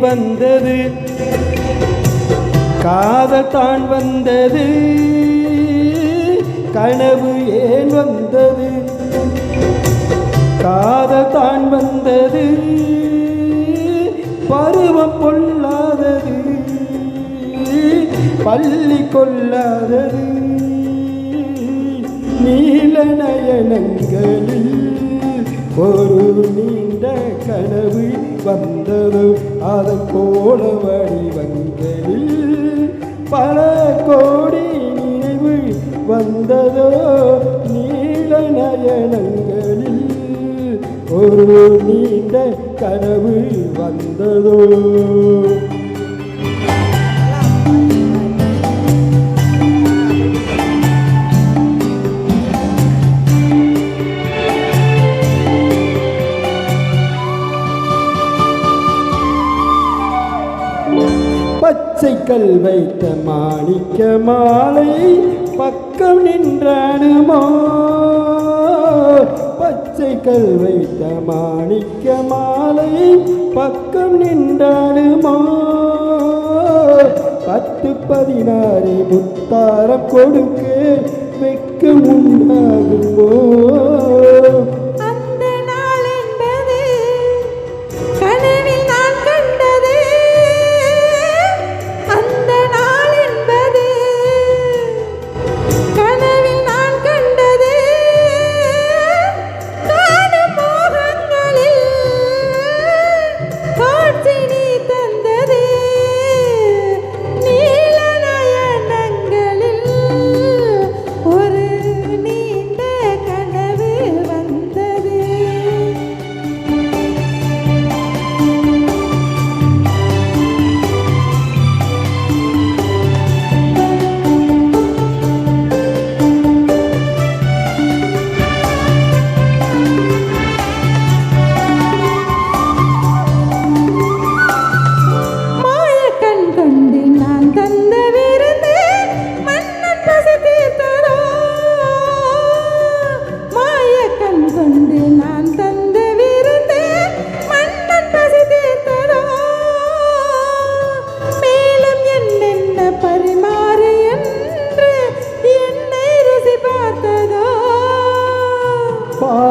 வந்தது. காதல் தான் வந்தது. கனவு ஏன் வந்தது? காதல் தான் வந்தது. பருவம் கொள்ளாதது பள்ளி கொள்ளாதது நீல நயனங்களில் ஒரு நீண்ட கனவு. வந்தது. அதன் கோல வடிவங்களில் பல கோடி நினைவு வந்ததோ நீல நயனங்களில். ஒரு நீண்ட கனவு வந்ததோ பச்சை கல் வைத்த மாணிக்க மாலை பக்கம் நின்றானுமோ? பச்சை கல் வைத்த மாணிக்க மாலை பக்கம் நின்றானுமோ? பத்து பதினாறு முத்தாரம் கொடுக்க வெக்கம் உண்டாகுமோ?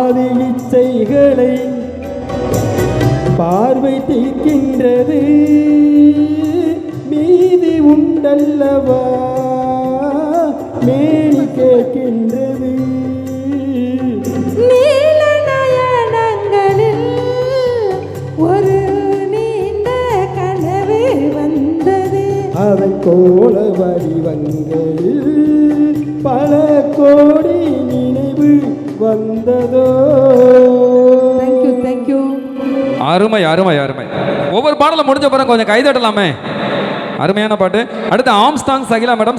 பாதி இச்சைகளை பார்வை தீர்க்கின்றது. மீதி உண்டல்லவா? மேனி கேட்கின்றது. அதன் கோல வடிவங்களில் பல கோடி நினைவு வந்ததோ? தேங்க்யூ தேங்க்யூ அருமை அருமை அருமை. ஒவ்வொரு பாடலும் முடிஞ்ச பிறகு கொஞ்சம் கைதட்டலாமே. அருமையான பாட்டு. அடுத்து ஆம்ஸ்டாங் சகிலா மேடம்